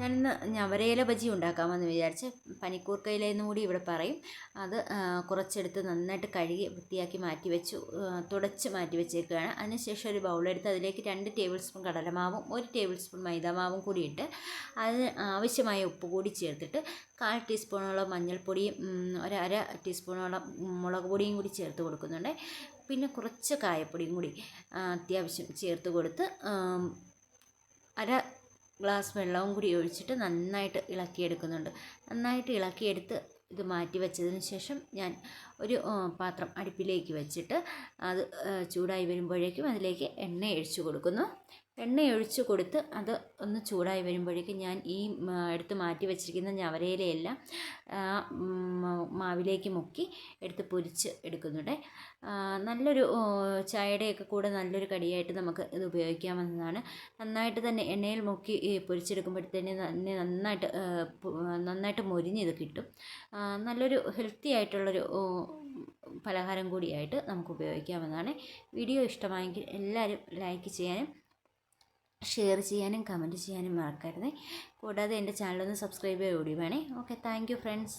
ഞാനിന്ന് ഞവരയില ബജി ഉണ്ടാക്കാമെന്ന് വിചാരിച്ച് പനിക്കൂർക്കയില എന്നും കൂടി ഇവിടെ പറയും. അത് കുറച്ചെടുത്ത് നന്നായിട്ട് കഴുകി വൃത്തിയാക്കി മാറ്റി വെച്ചു തുടച്ച് മാറ്റി വെച്ചേക്കുകയാണ് അതിനുശേഷം ഒരു ബൗളെടുത്ത് അതിലേക്ക് രണ്ട് ടേബിൾ സ്പൂൺ കടലമാവും ഒരു ടേബിൾ സ്പൂൺ മൈദാമാവും കൂടി ഇട്ട് അതിന് ആവശ്യമായ ഉപ്പ് കൂടി ചേർത്തിട്ട് കാൽ ടീസ്പൂണോളം മഞ്ഞൾപ്പൊടിയും ഒരു അര ടീസ്പൂണോളം മുളക് പൊടിയും കൂടി ചേർത്ത് കൊടുക്കുന്നുണ്ട്. പിന്നെ കുറച്ച് കായപ്പൊടിയും കൂടി അത്യാവശ്യം ചേർത്ത് കൊടുത്ത് അര ഗ്ലാസ് വെള്ളവും കൂടി ഒഴിച്ചിട്ട് നന്നായിട്ട് ഇളക്കിയെടുക്കുന്നുണ്ട്. നന്നായിട്ട് ഇളക്കിയെടുത്ത് ഇത് മാറ്റി വെച്ചതിന് ശേഷം ഞാൻ ഒരു പാത്രം അടുപ്പിലേക്ക് വെച്ചിട്ട് അത് ചൂടായി വരുമ്പോഴേക്കും അതിലേക്ക് എണ്ണ ഒഴിച്ചു കൊടുക്കുന്നു. എണ്ണ ഒഴിച്ച് കൊടുത്ത് അത് ഒന്ന് ചൂടായി വരുമ്പോഴേക്കും ഞാൻ ഈ എടുത്ത് മാറ്റി വെച്ചിരിക്കുന്ന ഞവരയിലയെല്ലാം മാവിലേക്ക് മുക്കി എടുത്ത് പൊരിച്ച് എടുക്കുന്നുണ്ട്. നല്ലൊരു ചായയുടെയൊക്കെ കൂടെ നല്ലൊരു കടിയായിട്ട് നമുക്ക് ഇത് ഉപയോഗിക്കാമെന്നതാണ് നന്നായിട്ട് തന്നെ എണ്ണയിൽ മുക്കി പൊരിച്ചെടുക്കുമ്പോഴത്തേന് തന്നെ നന്നായിട്ട് നന്നായിട്ട് മൊരിഞ്ഞത് കിട്ടും. നല്ലൊരു ഹെൽത്തി ആയിട്ടുള്ളൊരു പലഹാരം കൂടിയായിട്ട് നമുക്ക് ഉപയോഗിക്കാവുന്നതാണ്. വീഡിയോ ഇഷ്ടമായെങ്കിൽ എല്ലാവരും ലൈക്ക് ചെയ്യാനും ഷെയർ ചെയ്യാനും കമന്റ് ചെയ്യാനും മറക്കരുത്. കൂടാതെ എന്റെ ചാനലൊന്ന് സബ്സ്ക്രൈബ് ചെയ്യുകയും വേണേ. Okay thank friends.